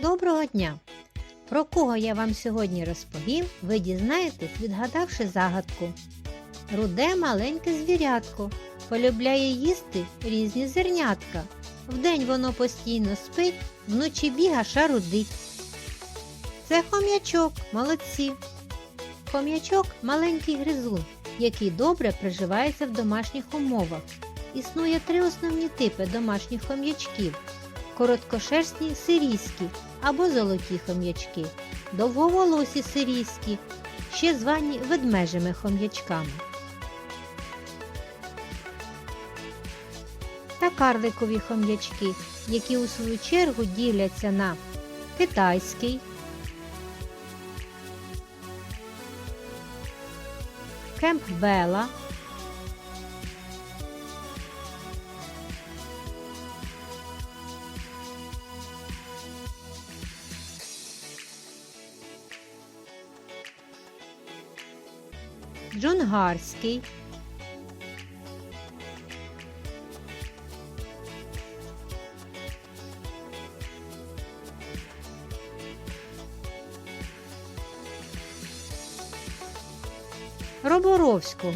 Доброго дня! Про кого я вам сьогодні розповім, ви дізнаєтесь, відгадавши загадку. Руде маленьке звірятко, полюбляє їсти різні зернятка. Вдень воно постійно спить, вночі біга шарудить. Це хом'ячок, молодці. Хом'ячок маленький гризун, який добре приживається в домашніх умовах. Існує три основні типи домашніх хом'ячків короткошерстні сирійські або золоті хом'ячки, довговолосі сирійські, ще звані ведмежими хом'ячками. Та карликові хом'ячки, які у свою чергу діляться на китайський, кемпбела, джунгарський, Роборовського.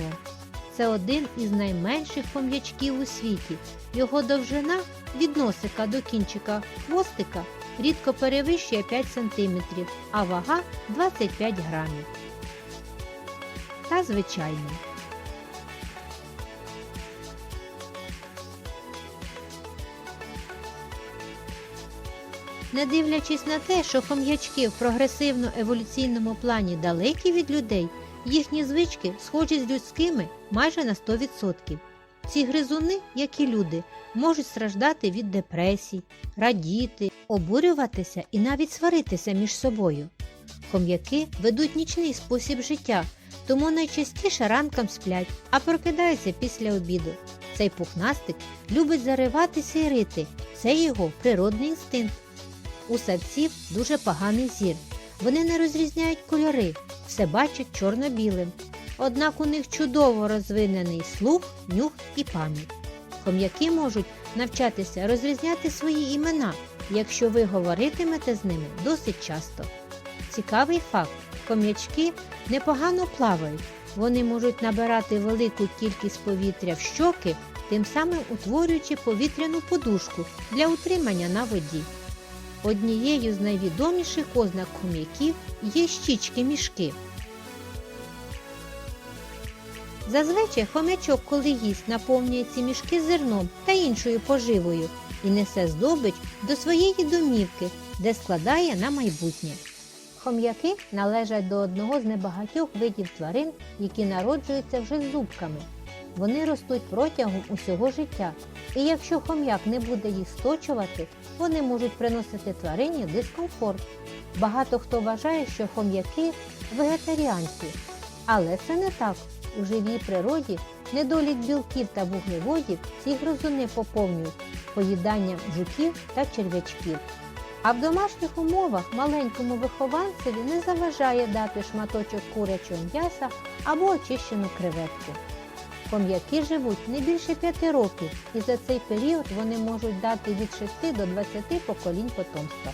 Це один із найменших хом'ячків у світі. Його довжина від носика до кінчика хвостика рідко перевищує 5 см, а вага 25 грамів. Та звичайно. Не дивлячись на те, що хом'ячки в прогресивно-еволюційному плані далекі від людей, їхні звички схожі з людськими майже на 100%. Ці гризуни, як і люди, можуть страждати від депресій, радіти, обурюватися і навіть сваритися між собою. Хом'яки ведуть нічний спосіб життя, тому найчастіше ранком сплять, а прокидаються після обіду. Цей пухнастик любить зариватися і рити. Це його природний інстинкт. У савців дуже поганий зір. Вони не розрізняють кольори, все бачать чорно-білим. Однак у них чудово розвинений слух, нюх і пам'ять. Хом'яки можуть навчатися розрізняти свої імена, якщо ви говоритимете з ними досить часто. Цікавий факт: хом'ячки непогано плавають. Вони можуть набирати велику кількість повітря в щоки, тим самим утворюючи повітряну подушку для утримання на воді. Однією з найвідоміших ознак хом'яків є щічки мішки. Зазвичай хомячок, коли їсть, наповнює ці мішки зерном та іншою поживою і несе здобич до своєї домівки, де складає на майбутнє. Хом'яки належать до одного з небагатьох видів тварин, які народжуються вже з зубками. Вони ростуть протягом усього життя, і якщо хом'як не буде їх сточувати, вони можуть приносити тварині дискомфорт. Багато хто вважає, що хом'яки вегетаріанці, але це не так. У живій природі недолік білків та вуглеводів ці гризуни поповнюють поїданням жуків та черв'ячків. А в домашніх умовах маленькому вихованцеві не заважає дати шматочок курячого м'яса або очищену креветку. Хом'яки живуть не більше 5 років, і за цей період вони можуть дати від 6 до 20 поколінь потомства.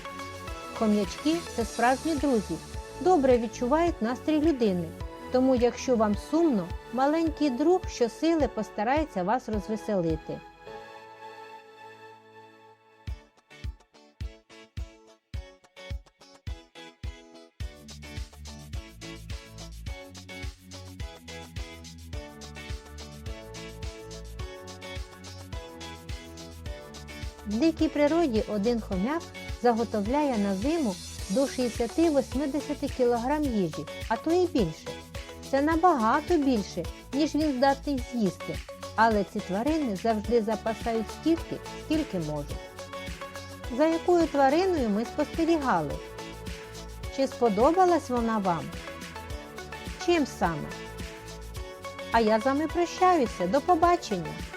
Хом'ячки це справжні друзі, добре відчувають настрій людини. Тому, якщо вам сумно, маленький друг щосили постарається вас розвеселити. В дикій природі один хомяк заготовляє на зиму до 60-80 кг їжі, а то і більше. Це набагато більше, ніж він здатний з'їсти, але ці тварини завжди запасають стільки, скільки можуть. За якою твариною ми спостерігали? Чи сподобалась вона вам? Чим саме? А я з вами прощаюся. До побачення!